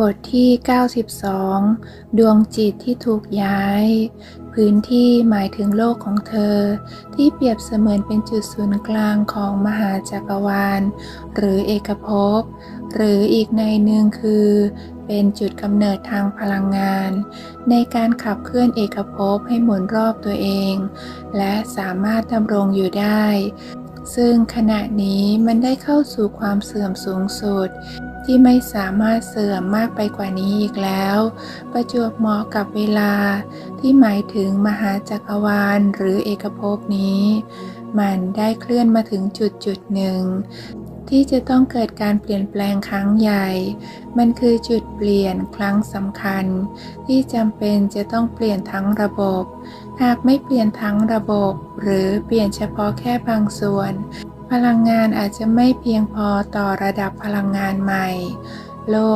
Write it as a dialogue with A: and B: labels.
A: บทที่ 92 ดวงจิตที่ถูกย้าย พื้นที่หมายถึงโลกของเธอ ที่เปรียบเสมือนเป็นจุดศูนย์กลางของมหาจักรวาล หรือเอกภพ หรืออีกในหนึ่งคือ เป็นจุดกำเนิดทางพลังงาน ในการขับเคลื่อนเอกภพให้หมุนรอบตัวเอง และสามารถดำรงอยู่ได้ ซึ่งขณะนี้มันได้เข้าสู่ความเสื่อมสูงสุด ที่ไม่สามารถเสื่อมมากไปกว่านี้อีกแล้ว ประจวบเหมาะกับเวลาที่หมายถึงมหาจักรวาลหรือเอกภพนี้ มันได้เคลื่อนมาถึงจุดจุดหนึ่งที่จะต้องเกิดการเปลี่ยนแปลงครั้งใหญ่ มันคือจุดเปลี่ยนครั้งสำคัญ ที่จำเป็นจะต้องเปลี่ยนทั้งระบบ หากไม่เปลี่ยนทั้งระบบ หรือเปลี่ยนเฉพาะแค่บางส่วน พลังงานอาจจะไม่เพียงพอต่อระดับพลังงานใหม่ โลก